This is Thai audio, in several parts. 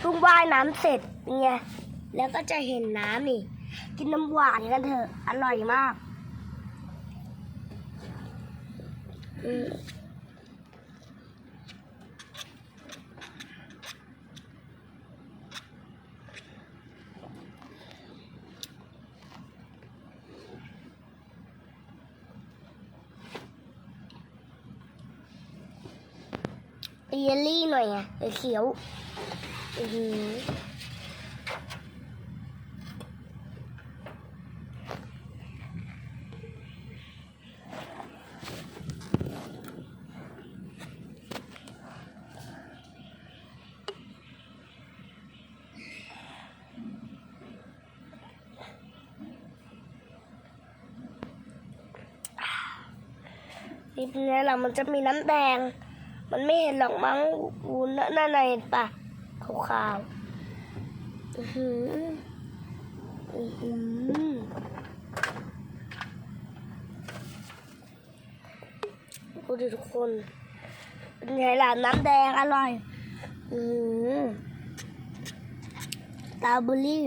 เพิ่งว่ายน้ำเสร็จไงแล้วก็จะเห็นน้ำนี่กินน้ำหวานกันเถอะ อร่อยมากอืมเยลลี่หน่อยไงเขียว อือหือนี่เป็นไงล่ะมันจะมีน้ำแดง มันไม่เห็นหรอกมั้งวุ้นนั่นน่ะเห็นปะ ขาวๆอือหืออือหือดูดิทุกคนเป็นไงล่ะน้ำแดงอร่อย อือหือตาบุรี่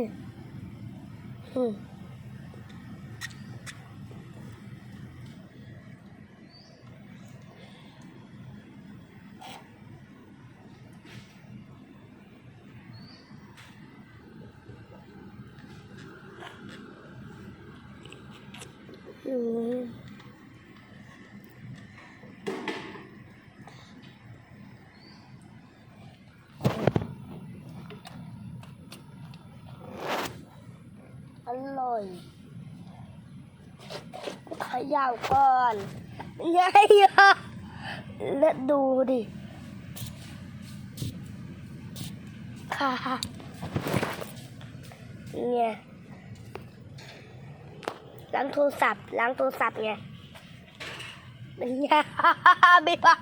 อืม อร่อยขย่าก่อนยัยอะแล้วดูดิ ค่ะเนี่ย ล้างโทรศัพท์ล้างโทรศัพท์ไงเป็นยาไม่ว่า